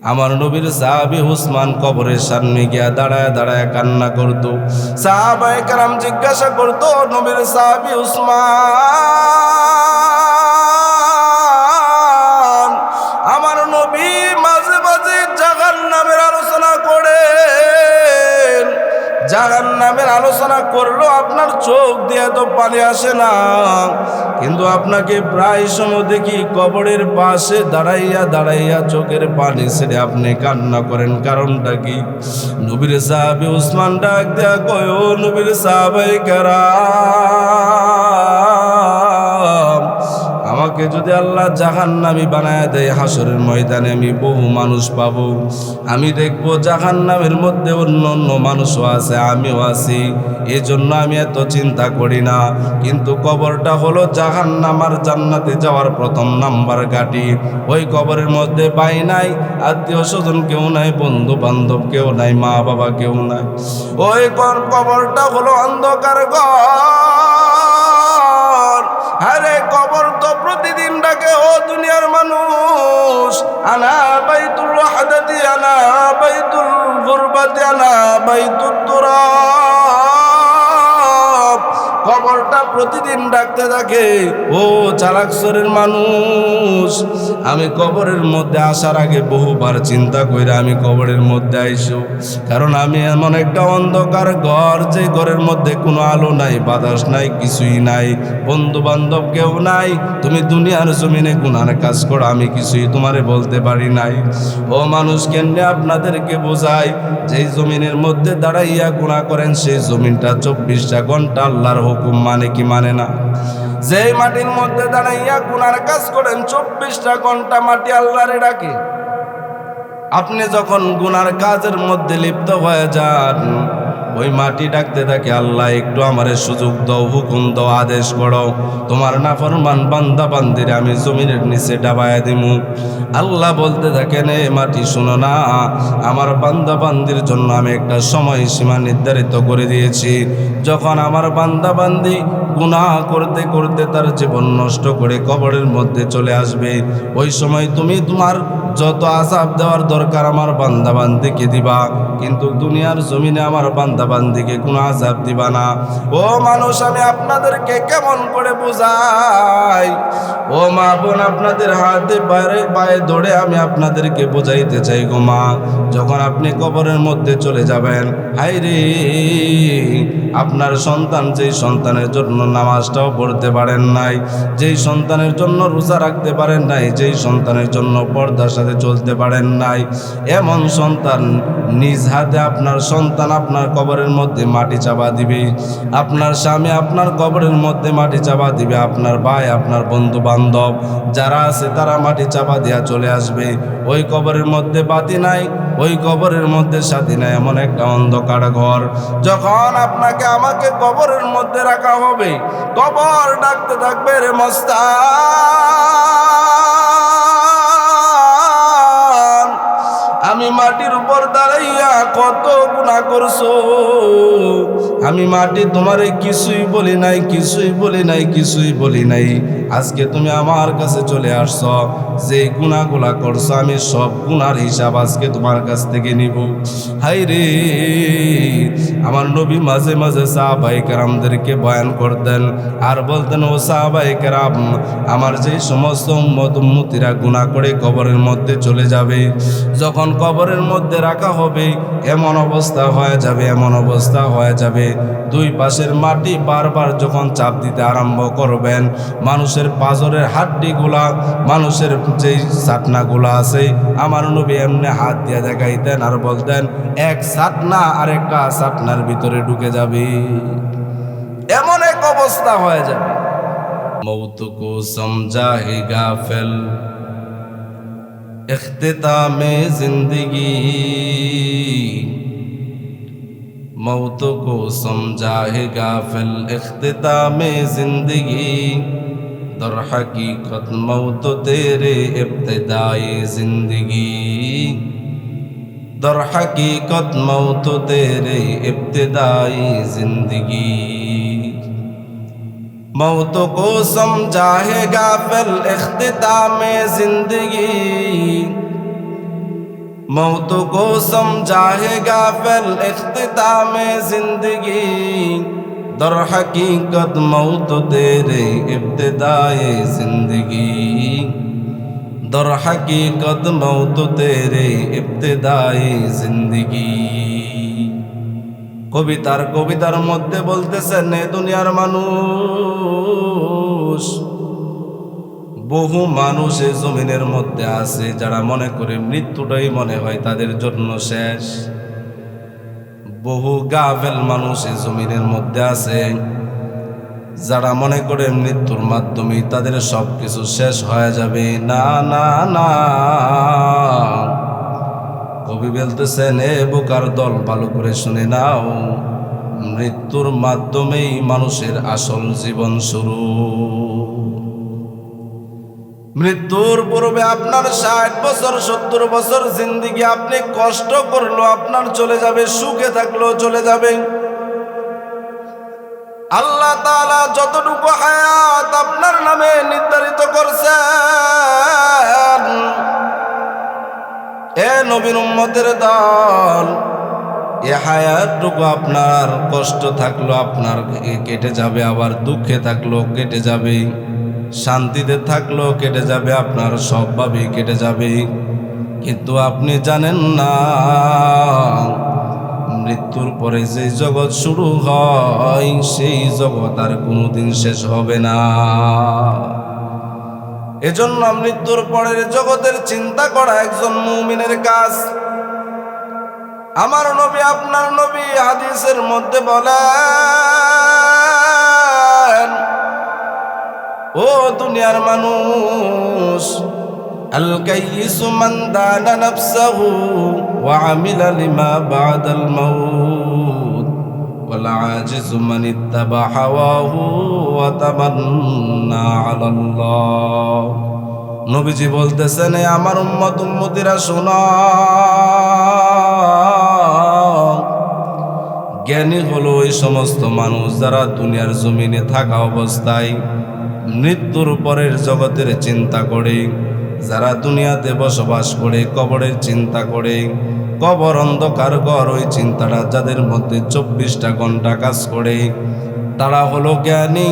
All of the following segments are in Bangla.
আমার নবীর সাহাবি হুসমান কবরের সামনে গিয়া দাঁড়ায় দাঁড়ায় কান্না করতো। সাহাবায়ে কারাম জিজ্ঞাসা করতো নবীর সাহাবি উসমান! চোখ দিয়ে তো পানি আসে না। কিন্তু আপনাকে প্রায় সময় দেখি কবরের পাশে দাঁড়াইয়া দাঁড়াইয়া চোখের পানি ছেড়ে আপনি কান্না করেন। কারণটা কি? নবীর সাহাবি উসমান ডাক দেয়া কয়, ও নবীর সাহাবাই কারাম আমাকে যদি আল্লাহ জাহান্নামি বানায় দেয় হাসরের ময়দানে আমি বহু মানুষ পাবো। আমি দেখব জাহান্নামের মধ্যে অন্য অন্য মানুষও আছে, আমিও আছি। এই জন্য আমি এত চিন্তা করি না। কিন্তু কবরটা হলো জাহান্নাম আর জান্নাতে যাওয়ার প্রথম নাম্বার গাটি ওই কবরের মধ্যে পাই নাই, আত্মীয় স্বজন কেউ নাই বন্ধু বান্ধব কেউ নাই মা বাবা কেউ নাই। ওই কবরটা হলো অন্ধকার ঘর আরে কবর তো প্রতিদিন ডাকে ও দুনিয়ার মানুষ আনা বাইতুল রহাদি আনা বাইতুল গুরবাতি আনা বাইতুল তুরাব কবরটা প্রতিদিন ডাকতে থাকে, ও চালাকসরের মানুষ, আমি কবরের মধ্যে আসার আগে বহুবার চিন্তা করে আমি কবরের মধ্যে আইসো। কারণ আমি এমন একটা অন্ধকার ঘর যে ঘরের মধ্যে কোনো আলো নাই, বাতাস নাই, কিছুই নাই বন্ধু বান্ধব কেউ নাই। তুমি দুনিয়ার জমিনে গুনার কাজ করো, আমি কিছুই তোমারে বলতে পারি নাই। ও মানুষ, কেমনে আপনাদেরকে বোঝাই? যেই জমিনের মধ্যে দাঁড়াইয়া গুণা করেন, সেই জমিনটা চব্বিশটা ঘণ্টা আল্লাহর হুকুম মানে কি মানে না? যে মাটির মধ্যে দাঁড়াইয়া গুনার কাজ করেন, চব্বিশটা ঘণ্টা মাটি আল্লাহরে ডাকে। আপনি যখন গুনার কাজের মধ্যে লিপ্ত হয়ে যান ওই মাটি ডাকতে থাকে, আল্লাহ, একটু আমারে সুযোগ দাও, হুকুম দাও, আদেশ করো তোমার না নাফরমান বান্দা বান্দিরে আমি জমিনের নিচে ডাবায় দিমু। আল্লাহ বলতে থাকেন এ মাটি শুনো না, আমার বান্দা বান্দির জন্য আমি একটা সময় সীমা নির্ধারিত করে দিয়েছি। যখন আমার বান্দা বান্দি গুনাহ করতে করতে তার জীবন নষ্ট করে কবরের মধ্যে চলে আসবে, ওই সময় তুমি তোমার যত আজাব দেওয়ার দরকার আমার বান্দা বান্দিকে দিবা। কিন্তু দুনিয়ার জমিনে আমার বান্দা বান্দিকে কোনো আজাব দিবা না। ও মানুষ, আমি আপনাদেরকে কেমন করে বোঝাই? ও মা বোন, আপনাদের হাতে পায়ে পায়ে ধরে আমি আপনাদেরকে বোঝাইতে চাই গো মা। যখন আপনি কবরের মধ্যে চলে যাবেন হাই রে, আপনার সন্তান যেই সন্তানের জন্য নামাজটাও পড়তে পারেন নাই, যেই সন্তানের জন্য রোজা রাখতে পারেন নাই, যেই সন্তানের জন্য পর্দার সাথে চলতে পারেন নাই, এমন সন্তান নিজ হাতে আপনার সন্তান আপনার কবরের মধ্যে মাটি চাপা দিবে। আপনার স্বামী আপনার কবরের মধ্যে মাটি চাপা দিবে। আপনার ভাই, আপনার বন্ধু বান্ধব যারা আছে তারা মাটি চাপা দিয়া চলে আসবে। ওই কবরের মধ্যে বাতি নাই, ওই কবরের মধ্যে সাথী নাই, এমন একটা অন্ধকার ঘর। যখন আপনাকে আমাকে কবরের মধ্যে রাখা হবে, কবর ডাকতে থাকবে রে মস্তান। আমি মাটির উপর দাঁড়াইয়া কত গুণা করছো আমি মাটি তোমারে কিছুই বলি নাই, কিছুই বলি নাই, কিছুই বলি নাই। আজকে তুমি আমার কাছে চলে আসছ, যে গুণাগুলা করছ, আমি সব গুণার হিসাব আজকে তোমার কাছ থেকে নিব। হাই রে! আমার নবী মাঝে মাঝে সাহাবাই কেরামদেরকে বয়ান করতেন আর বলতেন, ও সাহাবাই কেরাম, আমার যে সমস্ত উম্মত, উম্মতিরা গুণা করে কবরের মধ্যে চলে যাবে। যখন কবরের মধ্যে রাখা হবে, এমন অবস্থা হয়ে যাবে, এমন অবস্থা হয়ে যাবে। দুই পাশের মাটি বারবার যখন চাপ দিতে আরম্ভ করবেন, মানুষের পাজরের হাড্ডিগুলা, মানুষের যেই চাটনাগুলা আছে, আমার নবী এমনি হাত দিয়ে দেখাইতেন আর বলতেন, এক চাটনা আরেকটা চাটনার ভিতরে ঢুকে যাবে। এমন এক অবস্থা হয়ে যাবে। মৌতুকু সমঝাহি গাফেল اختتام زندگی मौत को समझा है गाफिल اختتام जिंदगी दर हकीकत मौत तेरे इब्तदाई जिंदगी दर हकीकत मौत तेरे इब्तदाई जिंदगी मौत को समझा है गाफिल इख्तिताम जिंदगी मौत को समझाएगा फिर इख्तिताम जिंदगी दर हकीकत मौत तेरे इब्तदाए जिंदगी दर हकीकत मौत तेरे इब्तदाए जिंदगी কবিতার কবিতার মধ্যে বলতেছেন এ দুনিয়ার মানুষ বহু মানুষ এই জমিনের মধ্যে আছে যারা মনে করে মৃত্যুটাই মনে হয় তাদের জন্য শেষ। বহু গাফেল মানুষ এই জমিনের মধ্যে আছে যারা মনে করে মৃত্যুর মাধ্যমে তাদের সব কিছু শেষ হয়ে যাবে। না না না। কবি বলতেছেন, এ বোকার দল, ভালো করে শুনে নাও। মৃত্যুর মাধ্যমেই মানুষের আসল জীবন শুরু। মৃত্যুর পূর্বে আপনার ষাট বছর, সত্তর বছর জিন্দিগি আপনি কষ্ট করল, আপনার চলে যাবে, সুখে থাকলেও চলে যাবে। আল্লাহ যতটুকু হায়াত আপনার নামে নির্ধারিত করছেন, এ নবীন উম্মতের দল, এ হায়াতটুকু আপনার কষ্ট থাকল, আপনার কেটে যাবে, আবার দুঃখে থাকল, কেটে যাবে। শান্তিতে থাকল, কেটে যাবে আপনার সবভাবে কেটে যাবে। কিন্তু আপনি জানেন না, মৃত্যুর পরে যে জগৎ শুরু হয়, সেই জগৎ আর কোনোদিন শেষ হবে না। এজন্য মৃত্যুর পরের জগতের চিন্তা করা একজন মুমিনের কাজ। আমার নবী, আপনার নবী হাদিসের মধ্যে বলেন ও দুনিয়ার মানুষ মান মান নবীজি বলতেছেন, "এ আমার উম্মত, উম্মতিরা শোনা, জ্ঞানী হলো ওই সমস্ত মানুষ যারা দুনিয়ার জমিনে থাকা অবস্থায় মৃত্যুর পরের জগতের চিন্তা করে, যারা দুনিয়াতে বসবাস করে, কবরের চিন্তা করে, কবর অন্ধকার ঘর, ওই চিন্তাটা যাদের মধ্যে চব্বিশটা ঘণ্টা কাজ করে, তারা হলো জ্ঞানী।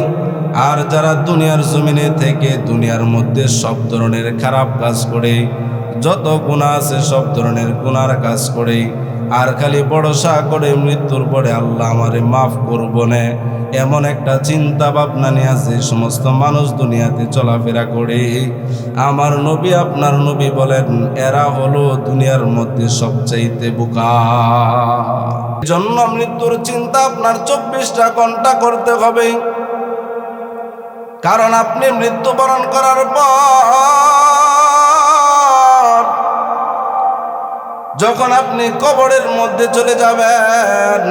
আর যারা দুনিয়ার জমিনে থেকে দুনিয়ার মধ্যে সব ধরনের খারাপ কাজ করে, যত গুণা আছে সব ধরনের গুণার কাজ করে, আর খালি ভরসা করে মৃত্যুর পরে আল্লাহ আমারে মাফ করব না। এমন একটা চিন্তা ভাবনা নিয়ে আছে, সমস্ত মানুষ দুনিয়াতে চলাফেরা করে। আমার নবী, আপনার নবী বলেন, এরা হলো দুনিয়ার মধ্যে সবচাইতে বোকা। জন্য মৃত্যুর চিন্তা আপনার চব্বিশটা ঘণ্টা করতে হবে। কারণ আপনি মৃত্যুবরণ করার পর যখন আপনি কবরের মধ্যে চলে যাবেন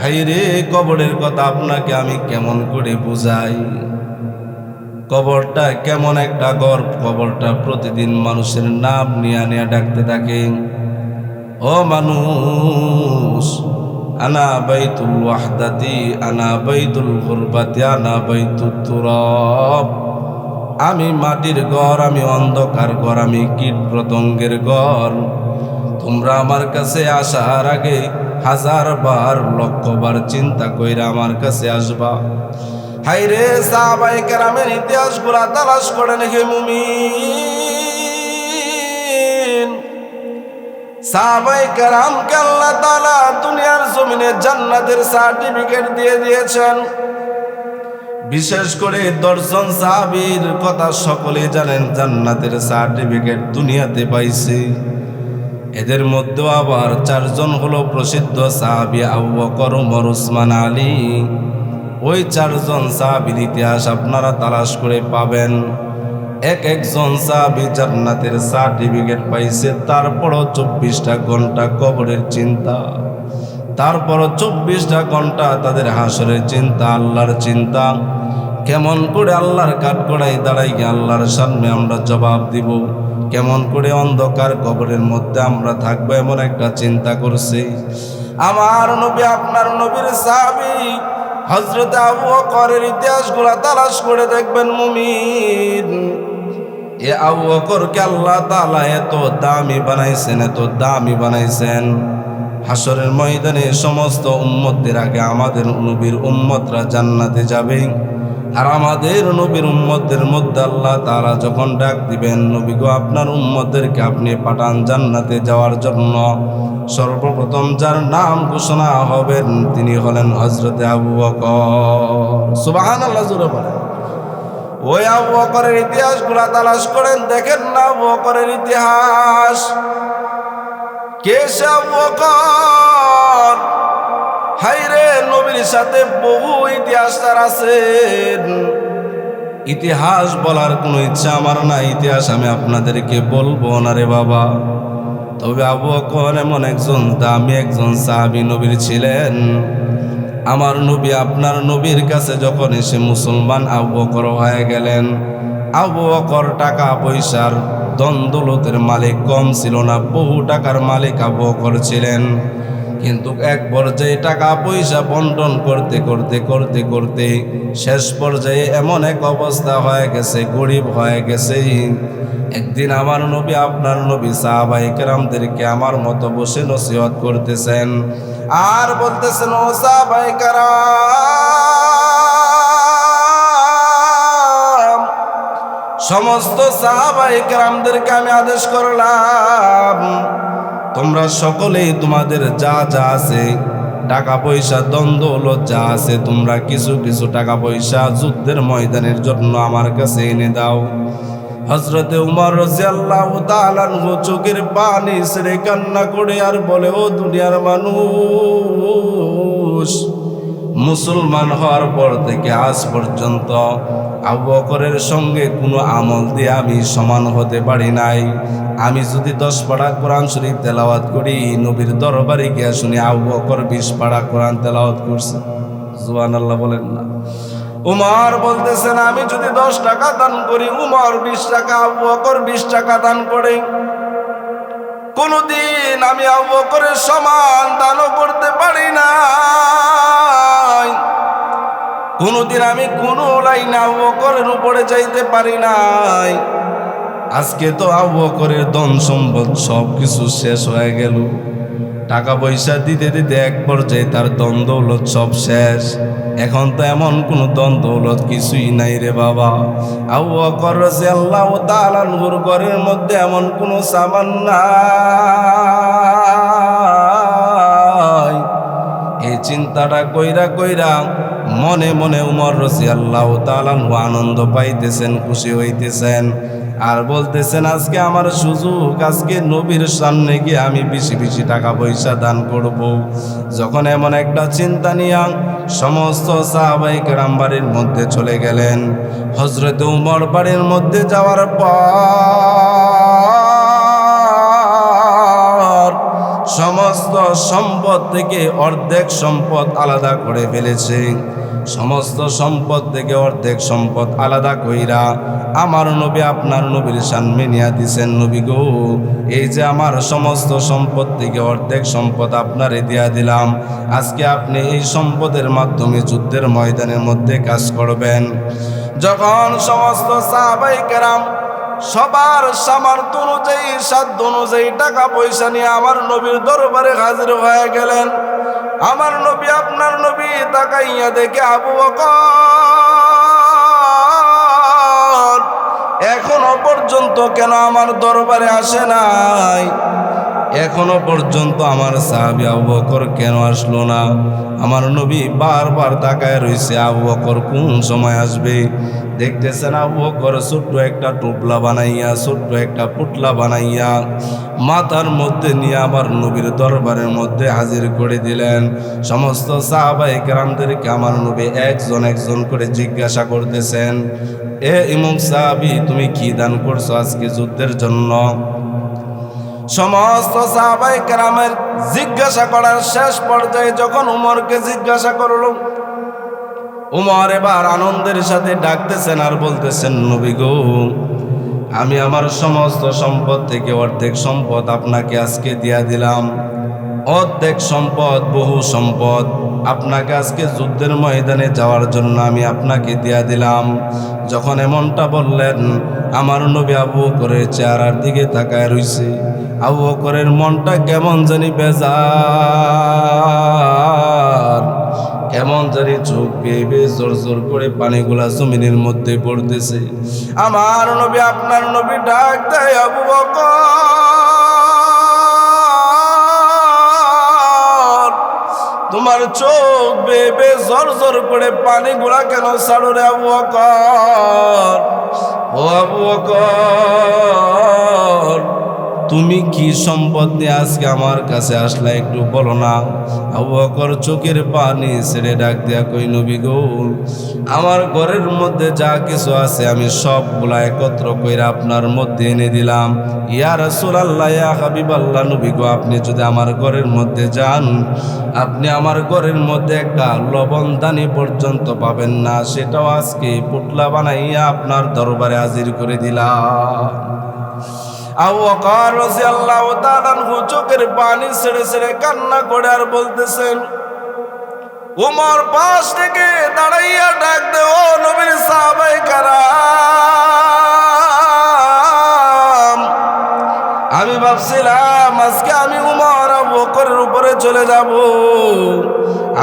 হাইরে কবরের কথা আপনাকে আমি কেমন করে বুঝাই? কবরটা কেমন একটা গর্ব, কবরটা প্রতিদিন মানুষের নাম নিয়ে নিয়ে ডাকতে থাকে। ও মানুষ, আনা বাইতুল ওয়াহদাতি, আনা বাইতুল গুরবাতি, আনা বাইতুল তুরব। আমি মাটির ঘর, আমি অন্ধকার ঘর, আমি কীট পতঙ্গের ঘর। তোমরা আমার কাছে আসার আগে হাজার বার, লক্ষ বার চিন্তা কইরা আমার কাছে আসবা। হাইরে সাহাবাই কেরামের ইতিহাসগুলা তালাশ করে নাকি মুমিন। সাহাবাই কেরামকে আল্লাহ তাআলা দুনিয়ার জমিনে জান্নাতের সার্টিফিকেট দিয়ে দিয়েছেন। বিশেষ করে দর্শন সাহাবীর কথা সকলে জানেন, জান্নাতের সার্টিফিকেট দুনিয়াতে পাইছে। এদের মধ্যে আবার চারজন হলো প্রসিদ্ধ সাহাবি আবু বকর, উমর, উসমান, আলী। ওই চারজন সাহাবির ইতিহাস আপনারা তালাশ করে পাবেন। এক একজন সাহাবি জান্নাতের সার্টিফিকেট পাইছে, তারপরও চব্বিশটা ঘণ্টা কবরের চিন্তা। তারপরও চব্বিশটা ঘণ্টা তাদের হাসরের চিন্তা, আল্লাহর চিন্তা। কেমন করে আল্লাহর কাঠ কড়াই দাঁড়াই গিয়ে আল্লাহর সামনে আমরা জবাব দিব? কেমন করে অন্ধকার কবরের মধ্যে আমরা থাকব এমন একটা চিন্তা করছি। আমার নবী, আপনার নবীর সাহাবি হজরত আবু বকরের ইতিহাসগুলা তালাশ করে দেখবেন মুমিন। এ আবু বকরকে আল্লাহ তাআলা এত দামি বানাইছেন, এত দামি বানাইছেন। হাসরের ময়দানে সমস্ত উম্মতদের আগে আমাদের নবীর উম্মতরা জান্নাতে যাবে। আর আমাদের নবীর উম্মতদের মধ্যে আল্লাহ তাআলা যখন ডাক দিবেন, নবী গো, আপনার উম্মতদেরকে আপনি পাঠান জান্নাতে যাওয়ার জন্য। সর্বপ্রথম যার নাম ঘোষণা হবেন তিনি হলেন হজরতে আবু বকর। বলেন। ওই আবু বকরের ইতিহাসগুলা তালাশ করেন, দেখেন না আবু বকরের ইতিহাস। কে সে আবু বকর? হাইরে নবীর সাথে বহু ইতিহাস তার আছে। ইতিহাস বলার কোনো ইচ্ছা আমার না ইতিহাস আমি আপনাদেরকে বলব না রে বাবা। তবে আবু বকর এমন একজন দামি একজন সাহাবি নবীর ছিলেন। আমার নবী আপনার নবীর কাছে যখন এসে মুসলমান আবু বকর হয়ে গেলেন, আবু বকর টাকা পয়সার দ্বন্দ্বলতের মালিক কম ছিল না, বহু টাকার মালিক আবু বকর ছিলেন। কিন্তু এক পর্যায়ে টাকা পয়সা বন্টন করতে করতে করতে করতে শেষ পর্যায়ে এমন এক অবস্থা হয়ে গেছে, গরিব হয়ে গেছে। একদিন আমার নবী, আপনার নবী সাহাবাই কেরামদেরকে আমার মতো বসে নসিহত করতেছেন আর বলতেছেন, ও সাহাবাই সমস্ত সাহাবাই কেরামদেরকে আমি আদেশ করলাম তোমরা সকলেই তোমাদের যা যা আছে, টাকা পয়সা, দ্বন্দ্ব, লজ্জা আছে, তোমরা কিছু কিছু টাকা পয়সা যুদ্ধের ময়দানের জন্য আমার কাছে এনে দাও। হজরতে উমর চোখের পানি ছেড়ে কান্না করে আর বলে, ও দুনিয়ার মানুষ মুসলমান হওয়ার পর থেকে আজ পর্যন্ত আবু বকরের সঙ্গে কোনো আমল দিয়ে আমি সমান হতে পারি নাই। আমি যদি দশ পাড়া কোরআন শরীফ তেলাওয়াত করি, নবীর দরবারে গিয়া শুনি আবু বকর বিশ পাড়া কোরআন তেলাওয়াত করছে। জুয়ান আল্লাহ বলেন না। উমর বলতেছেন, আমি যদি দশ টাকা দান করি, উমর বিশ টাকা, আবু বকর বিশ টাকা দান করে। কোনদিন আমি আবু বকরের সমান দানও করতে পারি না। কোনদিন আমি কোনো লাইন আবু বকরের উপরে যাইতে পারি নাই। আজকে তো আবু বকরের ধন সম্পদ সব কিছু শেষ হয়ে গেল। টাকা পয়সা দিতে দিতে এক পর্যায়ে তার দন দৌলত সব শেষ। এখন তো এমন কোনো দন দৌলত কিছুই নাই রে বাবা। আবু বকর আল্লাহ তালানহুর ঘরের মধ্যে এমন কোনো সামান নাই। এই চিন্তাটা কইরা কইরা মনে মনে উমর রসি আল্লাহ আনন্দ পাইতেছেন, খুশি হইতেছেন আর বলতেছেন, আজকে আমার সুযোগ, আজকে নবীর সামনে গিয়ে আমি বেশি বেশি টাকা পয়সা দান করব। যখন এমন একটা চিন্তা নিয়ে সমস্ত সাহাবাই গ্রাম বাড়ির মধ্যে চলে গেলেন হজরত উমর বাড়ির মধ্যে যাওয়ার পর সমস্ত সম্পদ থেকে অর্ধেক সম্পদ আলাদা করে ফেলেছে। সমস্ত সম্পদ থেকে অর্ধেক সম্পদ আলাদা কইরা আমার নবী আপনার নবীর সামনে নিয়া দিছেন, নবী গো। এই যে আমার সমস্ত সম্পদ থেকে অর্ধেক সম্পদ আপনারে দিয়া দিলাম, আজকে আপনি এই সম্পদের মাধ্যমে যুদ্ধের ময়দানের মধ্যে কাজ করবেন। যখন সমস্ত সাহাবাই কেরাম সবার সামর্থ্য সাধ্য অনুযায়ী টাকা পয়সা নিয়ে আমার নবীর দরবারে হাজির হয়ে গেলেন, আমার নবী আপনার নবী তাকাইয়া দেখে আবু বকর, এখনও পর্যন্ত কেন আমার দরবারে আসে নাই? এখনও পর্যন্ত আমার সাহাবি আবু বকর কেন আসলো না? আমার নবী বারবার তাকায় রয়েছে আবু বকর, কোন সময় আসবে? দেখতেছেন আবু বকর ছোট্ট একটা টোপলা বানাইয়া, ছোট্ট একটা পুটলা বানাইয়া মাথার মধ্যে নিয়ে আমার নবীর দরবারের মধ্যে হাজির করে দিলেন। সমস্ত সাহাবাই কেরামদেরকে আমার নবী একজন একজন করে জিজ্ঞাসা করতেছেন, এ ইমুক সাহাবি, তুমি কি দান করছ আজকে যুদ্ধের জন্য? সমস্ত সাহাবাই কেরামের জিজ্ঞাসা করার শেষ পর্যায়ে যখন উমরকে জিজ্ঞাসা করল, উমর এবার আনন্দের সাথে ডাকতেছেন আর বলতেছেন, নবী গো, আমি আমার সমস্ত সম্পদ থেকে অর্ধেক সম্পদ আপনাকে আজকে দিয়া দিলাম। অর্ধেক সম্পদ, বহু সম্পদ আপনাকে আজকে যুদ্ধের ময়দানে যাওয়ার জন্য আমি আপনাকে দিয়া দিলাম। যখন এমনটা বললেন, আমার নবী আবু করে চেহারার দিকে তাকায় রইছে। আবু বকরের মনটা কেমন জানি বেজার। কেমন জানি চোখ বেয়ে বেয়ে জোর জোর করে পানিগুলা জমিনের মধ্যে পড়তেছে। আমার নবী, আপনার নবী ডাক দেয় আবু বকর। তোমার চোখ বেবে জোর জোর করে পানিগুলা কেন ছাড়ো রে আবু বকর? ও আবু বকর তুমি কি সম্পদ নিয়ে আজকে আমার কাছে আসলে একটু বলো না? আবু বকর চোখের পানি ছেড়ে ডাক দেয়া কই নবী গো, আমার ঘরের মধ্যে যা কিছু আছে আমি সবগুলা একত্র কইরা আপনার মধ্যে এনে দিলাম। ইয়া রাসূলুল্লাহ, ইয়া হাবিবাল্লাহ, নবী গো, আপনি যদি আমার ঘরের মধ্যে যান, আপনি আমার ঘরের মধ্যে একটা লবণ দানি পর্যন্ত পাবেন না। সেটাও আজকে পুটলা বানাইয়া আপনার দরবারে হাজির করে দিলাম। চোখের পানি ছেড়ে ছেড়ে কান্না করে আর বলতেছেন, উমর পাশ থেকে দাঁড়াইয়া ডাক দে, ও নবীর সাহাবায়ে কারাম। আমি ভাবছিলাম, আজকে আমি উমর, আবু বকরের উপরে চলে যাব।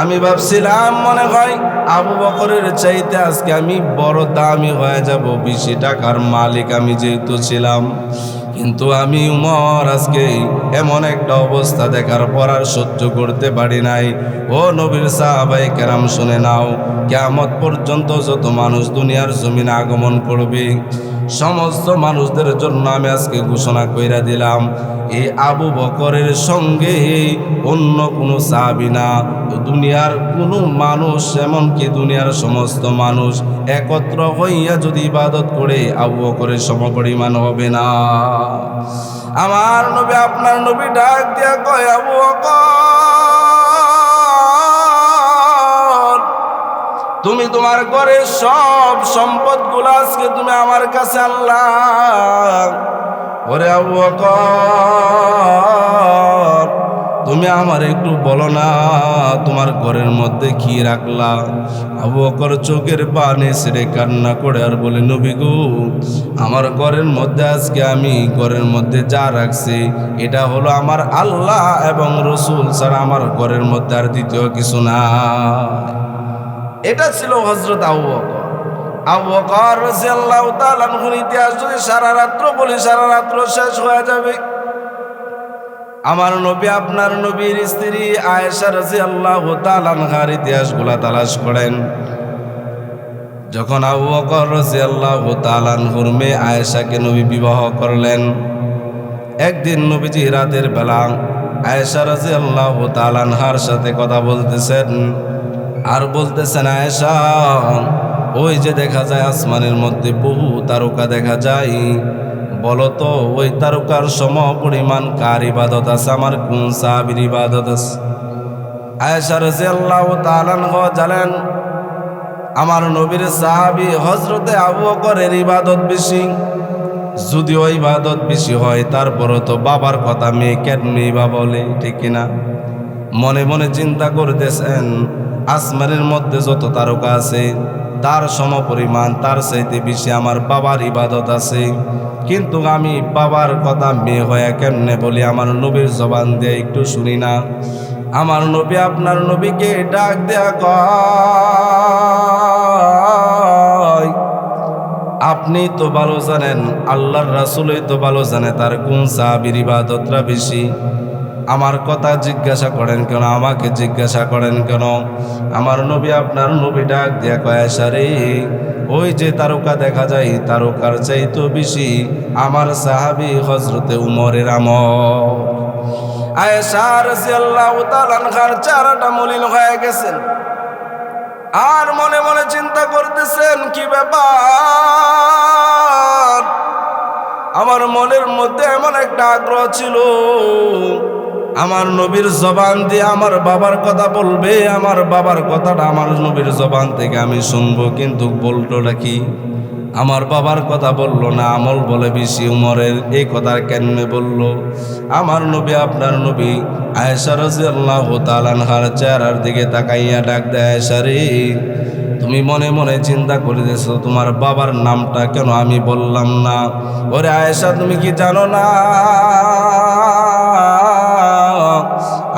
আমি ভাবছিলাম, মনে হয় আবু বকরের চাইতে আজকে আমি বড় দামি হয়ে যাব, বেশি টাকার মালিক আমি যেহেতু ছিলাম। কিন্তু আমি উমর আজকে এমন একটা অবস্থা দেখার পর আর সহ্য করতে পারি নাই। ও নবীর সাহাবাই কেরাম, শুনে নাও কেমত পর্যন্ত যত মানুষ দুনিয়ার জমিনে আগমন করবে, সমস্ত মানুষদের জন্য আমি আজকে ঘোষণা কইরা দিলাম এই আবু বকরের সঙ্গে অন্য কোনো সাহাবি না। দুনিয়ার কোনো মানুষ, এমনকি দুনিয়ার সমস্ত মানুষ একত্র হইয়া যদি ইবাদত করে, আবু বকরের সমপরিমাণ হবে না। আমার নবী, আপনার নবী ডাক দিয়া কয়, আবু বকর, তুমি তোমার ঘরে সব সম্পদগুলো আজকে তুমি আমার কাছে আল্লাহ ওরে আবু বকর, তুমি আমার একটু বলো না, তোমার ঘরের মধ্যে কি রাখলা আবু বকর চোখের পানি ছেড়ে কান্না করে আর বলে, নবী গো, আমার ঘরের মধ্যে আজকে আমি ঘরের মধ্যে যা রাখছি, এটা হলো আমার আল্লাহ এবং রসুল ছাড়া আমার ঘরের মধ্যে আর দ্বিতীয় কিছু না এটা ছিল হজরত আবু বকর। ইতিহাস যদি সারা রাত্র বলি, সারা রাত্র শেষ হয়ে যাবে। আমার নবী, আপনার নবীর স্ত্রী আয়েশা রাদিয়াল্লাহু তাআলা আনহার ইতিহাসগুলা তালাশ করেন। যখন আবু বকর রাদিয়াল্লাহু তাআলা আনহুর মেয়ে আয়েশাকে নবী বিবাহ করলেন, একদিন নবীজি রাতের বেলা আয়েশা রাদিয়াল্লাহু তাআলা আনহার সাথে কথা বলতেছেন। আর বলতেছেন, আয়েশা ওই যে দেখা যায় আসমানের মধ্যে বহু তারকা দেখা যায়। বলতো, ওই তারকার সম পরিমাণ কার ইবাদত আছে? আমার কোন সাহাবির ইবাদত আছে? আয়েশা রাদিয়াল্লাহু তাআলা আনহা জানেন, আমার নবীর সাহাবি হজরতে আবু বকরের ইবাদত বেশি। যদিও ইবাদত বেশি হয়, তারপরও তো বাবার কথা মেয়ে কেন বা বলে, ঠিক কিনা? মনে মনে চিন্তা করতেছেন আসমানের মধ্যে যত তারকা আছে, তার সমপরিমাণ, তার চাইতে বেশি আমার বাবার ইবাদত আছে। কিন্তু আমি বাবার কথা মেয়ে হয়ে কেমনে বলি, আমার নবীর জবান দিয়ে একটু শুনি না। আমার নবী আপনার নবীকে ডাক দেয়া কয়, আপনি তো ভালো জানেন, আল্লাহর রাসুলই তো ভালো জানে, তার কোন সাহাবির ইবাদতরা বেশি? আমার কথা জিজ্ঞাসা করেন কেন, আমাকে জিজ্ঞাসা করেন কেন? আমার নবী আপনার নবী ডাক দিয়া কয়াসা রে, ওই যে তারকা দেখা যায়, তারকার চাইতো বেশি আমার সাহাবি হজরতে উমরের মলিন হয়ে গেছেন। আর মনে মনে চিন্তা করতেছেন, কি ব্যাপার? আমার মনের মধ্যে এমন একটা আগ্রহ ছিল আমার নবীর জবান দিয়ে আমার বাবার কথা বলবে, আমার বাবার কথাটা আমার নবীর জবান থেকে আমি শুনব। কিন্তু বলটোটা কি? আমার বাবার কথা বলল না, আমল বলে বেশি উমরের, এই কথা কেমনে বলল? আমার নবী, আপনার নবী তাআলা আনহার চেহারার দিকে তাকাইয়া ডাক দেয় রে, তুমি মনে মনে চিন্তা করিতেছ, তোমার বাবার নামটা কেন আমি বললাম না? ওরে আয়েশা, তুমি কি জানো না?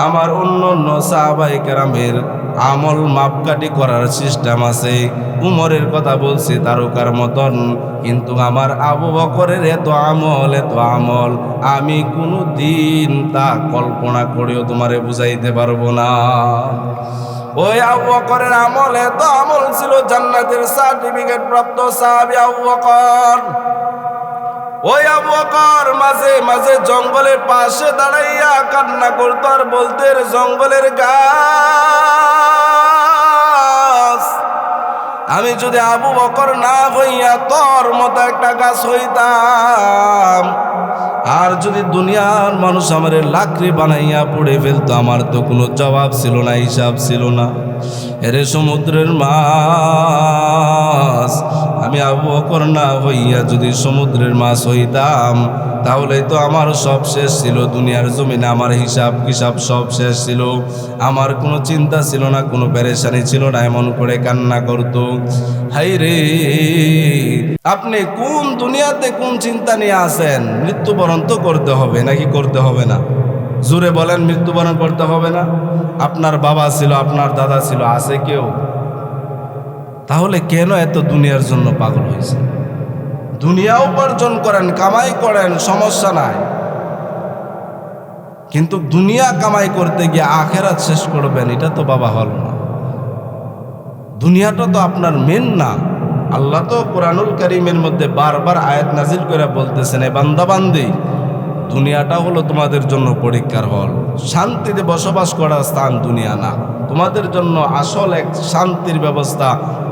আমার অন্য অন্য সাহাবাই কেরামের আমল মাপকাঠি করার সিস্টেম আছে। উমরের কথা বলছি, তারকার মতন। কিন্তু আমার আবু বকরের এত আমল এত আমল, আমি কোনো দিন তা কল্পনা করেও তোমারে বুঝাইতে পারব না। ওই আবু বকরের আমল, এত আমল ছিল জান্নাতের সার্টিফিকেট প্রাপ্ত সাহাবি আবু বকর। ওই আবু বকর মাঝে মাঝে জঙ্গলের পাশে দাঁড়াইয়া কান্না করতো আর বলতে জঙ্গলের গাছ, আমি যদি আবু বকর না হইয়া তোর মতো একটা গাছ হইতাম আর যদি দুনিয়ার মানুষ আমার লাকড়ি বানাইয়া পড়ে ফেলতো, আমার তো কোনো জবাব ছিল না, হিসাব ছিল না। এরে সমুদ্রের মাছ, আমি আবু বকর না হইয়া যদি সমুদ্রের মাছ হইতাম, তাহলে তো আমার সব শেষ ছিল, দুনিয়ার জমিনে আমার হিসাব কিসাব সব শেষ ছিল। আমার কোনো চিন্তা ছিল না, কোনো পেরেশানি ছিল না, এমন করে কান্না করতো। হাই রে, আপনি কোন দুনিয়াতে কোন চিন্তা নিয়ে আসেন মৃত্যুবরণ তো করতে হবে, নাকি করতে হবে না? জোরে বলেন, মৃত্যুবরণ করতে হবে না? আপনার বাবা ছিল, আপনার দাদা ছিল, আছে কেউ? তাহলে কেন এত দুনিয়ার জন্য পাগল হয়েছে? দুনিয়া উপার্জন করেন, কামাই করেন, সমস্যা নাই। কিন্তু দুনিয়া কামাই করতে গিয়ে আখেরাত শেষ করবেন, এটা তো বাবা হল না। দুনিয়াটা তো আপনার মেন না। আল্লাহ তো কোরআনুল করিমের মধ্যে বারবার আয়াত নাজিল করে বলতেছেন, এ বান্দাবান্দি দুনিয়াটা হলো তোমাদের জন্য পরীক্ষার হল। শান্তিতে বসবাস করার স্থান দুনিয়া না। তোমাদের জন্য আসল এক শান্তির ব্যবস্থা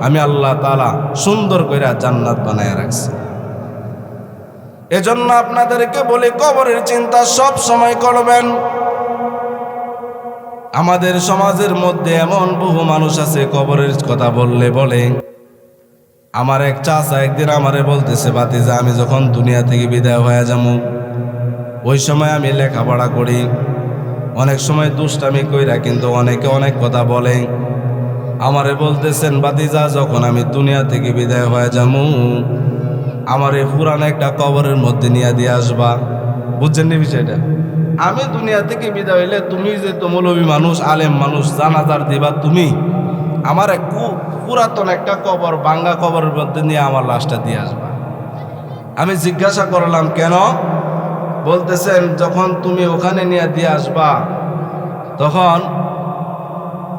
আমি আল্লাহ তালা সুন্দর করে জান্নাত বানায় রাখছি। এজন্য আপনাদেরকে বলি, কবরের চিন্তা সব সময় করবেন। আমাদের সমাজের মধ্যে এমন বহু মানুষ আছে, কবরের কথা বললে বলে আমার এক চাচা একদিন আমারে বলতেছে বাতি বাতিজা আমি যখন দুনিয়া থেকে বিদায় হয়ে যাব, ওই সময় আমি লেখাপড়া করি। অনেক সময় দুষ্টামি কইরা কিন্তু অনেকে অনেক কথা বলে। আমারে বলতেছেন বাতিজা যখন আমি দুনিয়া থেকে বিদায় হয়ে যাব, আমার এই পুরান একটা কবরের মধ্যে নিয়ে দিয়ে আসবা। বুঝছেন নি বিষয়টা? আমি দুনিয়া থেকে বিদায় হইলে তুমি যে তো মানুষ, আলেম মানুষ, জানাজার দিবা তুমি। আমার এক পুরাতন একটা কবর বাঙ্গা কবরের মধ্যে নিয়ে আমার লাশটা দিয়ে আসবা। আমি জিজ্ঞাসা করলাম, কেন? বলতেছেন, যখন তুমি ওখানে নিয়ে দিয়ে আসবা, তখন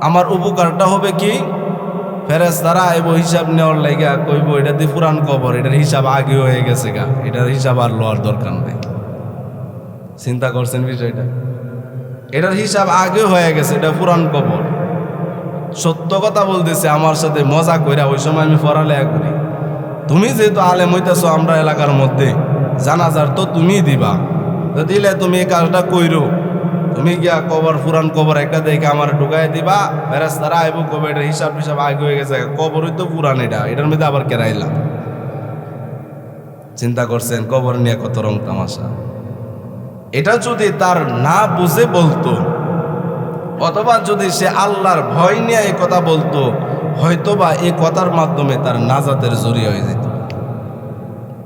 আমার উপকারটা হবে কি? ফেরেস তারা আইব হিসাব নেওয়ার লাইগা কইব, এটা দিয়ে পুরান কবর, এটার হিসাব আগে হয়ে গেছে গা, এটার হিসাব আর লওয়ার দরকার নাই। চিন্তা করছেন বিষয়টা? এটার হিসাব আগে হয়ে গেছে, এটা পুরান কবর। সত্য কথা বলতেছে, আমার সাথে মজা কইরা ওই সময় আমি পড়ালেখা করি। তুমি যেহেতু আলেম হইতেছো আমরা এলাকার মধ্যে, জানাজার তো তুমি দিবা। তো দিলে তুমি এই কাজটা কইরো। তুমি গিয়া কবর, পুরান কবর একটা দেখে আমার ঢুকাই দিবা ফেরাস তারা আইব কবে এটার হিসাব টিসাব আগে হয়ে গেছে। কবরই তো পুরান এটা, এটার মধ্যে আবার কেরাইলাম চিন্তা করছেন, কবর নিয়ে কত রং তামাশা। এটা যদি তার না বুঝে বলতো অথবা যদি সে আল্লাহর ভয় নিয়ে এই কথা বলতো, হয়তোবা এই কথার মাধ্যমে তার নাজাতের জড়িয়ে হয়ে যেত।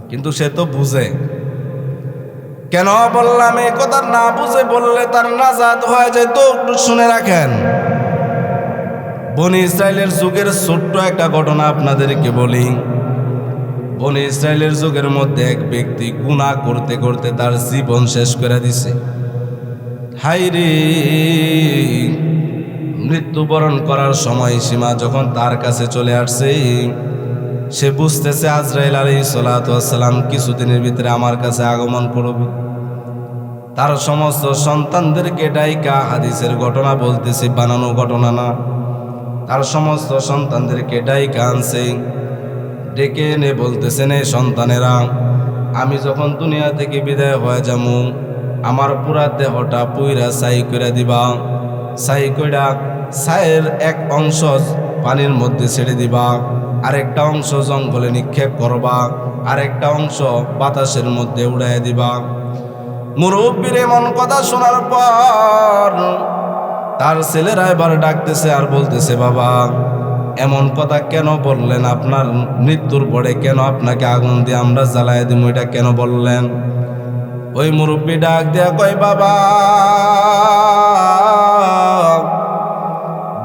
কিন্তু সে তো বুঝে। কেন বললাম এই কথা না বুঝে বললে তার নাজাত হয়ে যেত, একটু শুনে রাখেন। বনি ইসরায়েলের যুগের ছোট্ট একটা ঘটনা আপনাদেরকে বলি। বনি ইসরায়েলের যুগের মধ্যে এক ব্যক্তি গুনাহ করতে করতে তার জীবন শেষ করে দিছে। হাই রে মৃত্যুবরণ করার সময় সীমা যখন তার কাছে চলে আসছে, সে বুঝতেছে আজরাইল আলী সালাম কিছুদিনের ভিতরে আমার কাছে আগমন করবে। তার সমস্ত সন্তানদেরকে ডাইকা হাদিসের ঘটনা বলতেছে, বানানো ঘটনা না। তার সমস্ত সন্তানদেরকে ডাইকা আনছে। ডেকে এনে বলতেছেন এই সন্তানেরা, আমি যখন দুনিয়া থেকে বিদায় হয়ে যাব আমার পুরা দেহটা পুইরা সাই করে দিবা। সাই কইরা সাইয়ের এক অংশ পানির মধ্যে ছেড়ে দিবা। আরেকটা অংশ জঙ্গলে নিক্ষেপ করবা। আরেকটা অংশ বাতাসের মধ্যে উড়াই দিবা। মুরব্বীর এমন কথা শোনার পর তার ছেলেরা এবার ডাকতেছে আর বলতেছে, বাবা, এমন কথা কেন বললেন? আপনার মৃত্যুর পরে কেন আপনাকে আগুন দিয়ে আমরা জ্বালাই দিব এটা কেন বললেন? ওই মুরব্বী ডাক দেয়া কয়, বাবা,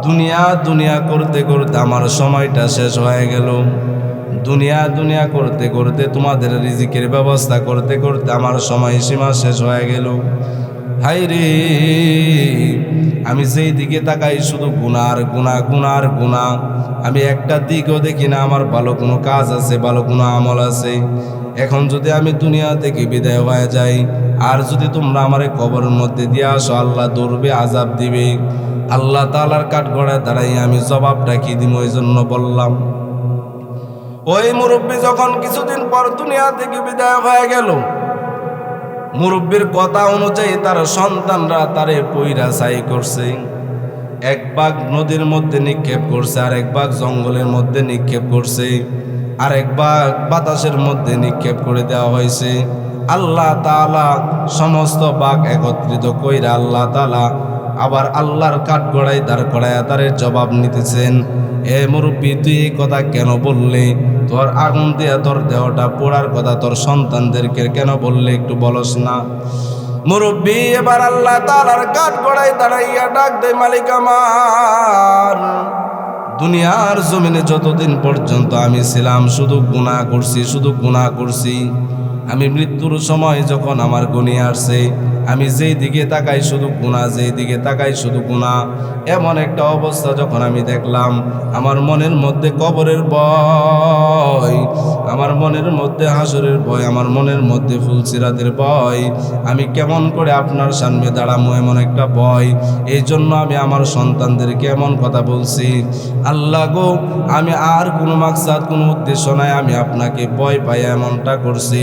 দুনিয়া দুনিয়া করতে করতে আমার সময়টা শেষ হয়ে গেল। দুনিয়া দুনিয়া করতে করতে তোমাদের রিজিকের ব্যবস্থা করতে করতে আমার সময় সীমা শেষ হয়ে গেল। হাই রে, আমি যেই দিকে তাকাই শুধু গুনার গুণা গুনার গুণা আমি একটা দিকও দেখি না, আমার ভালো কোনো কাজ আছে, ভালো কোনো আমল আছে। এখন যদি আমি দুনিয়া থেকে বিদায় হয়ে যাই, আর যদি তোমরা আমার কবরের মধ্যে দিয়ে আসো, আল্লাহ দৌড়বে আজাব দিবে। আল্লাহ তালার কাঠ গড়ায় দাঁড়াই আমি জবাবটা কি দিব ওই জন্য বললাম। ওই মুরব্বী যখন কিছুদিন পর দুনিয়া থেকে বিদায় হয়ে গেল, মুরব্বীর কথা অনুযায়ী তার সন্তানরা তারে পইরা ছাই করছে। এক বাঘ নদীর মধ্যে নিক্ষেপ করছে, আর এক বাঘ জঙ্গলের মধ্যে নিক্ষেপ করছে। আর এক বাঘ বাতাসের মধ্যে নিক্ষেপ করে দেওয়া হয়েছে। আল্লাহ তাআলা সমস্ত বাঘ একত্রিত কইরা আল্লাহ তালা আবার আল্লাহর কাঠ গড়াই দাঁড় করায় তার জবাব নিতেছেন। এ মুরব্বী, তুই এই কথা কেন বললি? তোর আগুন দিয়ে তোর দেহটা পোড়ার কথা তোর সন্তানদেরকে কেন বললে একটু বলস না। মুরব্বী, এবার আল্লাহ তালার কাঠ গড়াই দাঁড়াইয়া ডাক দে মালিক দুনিয়ার জমিনে যতদিন পর্যন্ত আমি ছিলাম, শুধু গুণা করছি, শুধু গুণা করছি। আমি মৃত্যুর সময় যখন আমার গুণে আসছে আমি যেই দিকে তাকাই শুধু গুণা যেই দিকে তাকাই শুধু গুণা এমন একটা অবস্থা যখন আমি দেখলাম, আমার মনের মধ্যে কবরের ভয়, আমার মনের মধ্যে হাসরের ভয়, আমার মনের মধ্যে ফুলসিরাতের ভয়। আমি কেমন করে আপনার সামনে দাঁড়াবো এমন একটা ভয়? এই জন্য আমি আমার সন্তানদেরকে এমন কথা বলছি, আল্লাহ গো, আমি আর কোনো মাকসাদ, কোনো উদ্দেশ্য নাই, আমি আপনাকে ভয় পাই এমনটা করছি।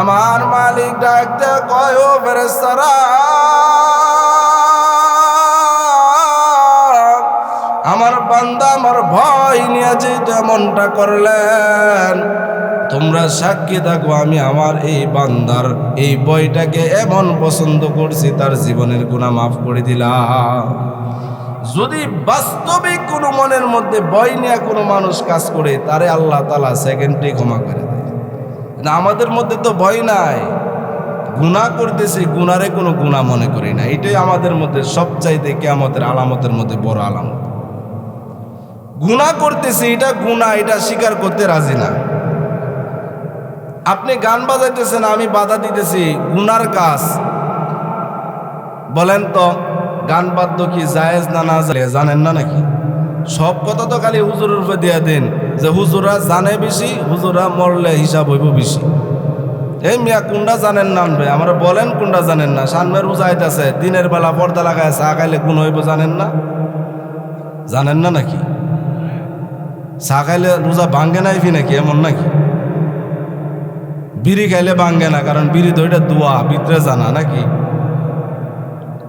আমার মালিক ডাকতে কয়, ও আমার বান্দা, আমার ভয় নিয়ে যে এমনটা করলেন, তোমরা সাক্ষী থাকো, আমি আমার এই বান্দার এই বইটাকে এমন পছন্দ করছি, তার জীবনের গুণা মাফ করে দিলাম। যদি বাস্তবিক কোনো মনের মধ্যে বই নিয়ে কোনো মানুষ কাজ করে, তারে আল্লাহ তালা সেকেন্ডে ক্ষমা করে দেয়। আমাদের মধ্যে তো ভয় নাই। গুণা করতেছি, গুনারে কোনো গুণা মনে করি না। এটাই আমাদের মধ্যে সবচাইতে কেয়ামতের আলামতের মধ্যে বড় আলামত। গুণা করতেছি, এটা গুণা এটা স্বীকার করতে রাজি না। আপনি গান বাজাইতেছেন, আমি বাধা দিতেছি, গুনার কাজ। বলেন তো, গান বাদ্য কি জায়েজ না না জানেন না নাকি? সব কথা তো খালি হুজুরের উপরে দিয়ে দেন, যে হুজুরা জানে বেশি হুজুরা মরলে হিসাব হইব বেশি। এই মিয়া কোনটা জানেন না আনবে? আমরা বলেন কোনটা জানেন না। সামনের উজাইতেছে দিনের বেলা পর্দা লাগায় চা খাইলে গুণ হইব জানেন না? জানেন না নাকি? চা খাইলে রোজা ভাঙ্গে না ফি নাকি? এমন নাকি? বিড়ি খাইলে ভাঙ্গে না, কারণ বিড়ি তো এটা দোয়া, ভিতরে জানা নাকি?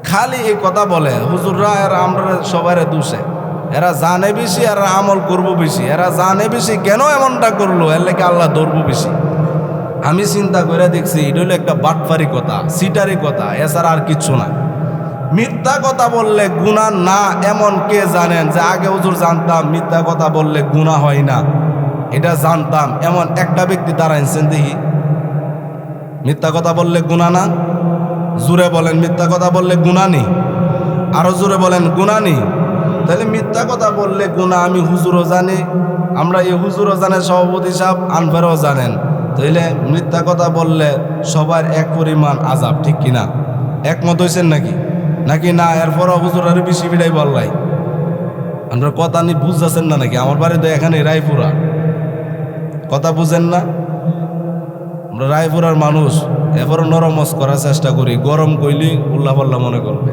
খালি এই কথা বলে, হুজুররা আর আমরা সবাই দুষে। এরা জানে বেশি আর আমল করব বেশি। এরা জানে বেশি, কেন এমনটা করল? এর লেগে আল্লাহ ধরবো বেশি। আমি চিন্তা করে দেখছি, এটা হলো একটা বাটফারি কথা, সিটারি কথা, এছাড়া আর কিচ্ছু না। মিথ্যা কথা বললে গুণা না, এমন কে জানেন যে আগে হুজুর জানতাম, মিথ্যা কথা বললে গুণা হয় না। এটা জানতাম, এমন একটা ব্যক্তি দাঁড়াইছেন দেখি। মিথ্যা কথা বললে গুণা না জুড়ে বলেন, মিথ্যা কথা বললে গুণা নেই। আরও জোরে বলেন গুণা নেই। তাহলে মিথ্যা কথা বললে গুণা আমি হুজুরও জানি, আমরা এই হুজুরও জানে, সভাপতি সাহেব আনফারও জানেন। তাইলে মিথ্যা কথা বললে সবার এক পরিমাণ আজাব ঠিক কিনা একমত হয়েছেন নাকি? নাকি না, এরপরও হুজুর আরও বেশি বিড়াই বললাই? আমরা কথা নি বুঝতেছেন না নাকি? আমার বাড়ি তো এখানে রায়পুরা। কথা বুঝেন না? আমরা রায়পুরার মানুষ এবারও নরমস করার চেষ্টা করি, গরম কইলি উল্লাহ পাল্লা মনে করবে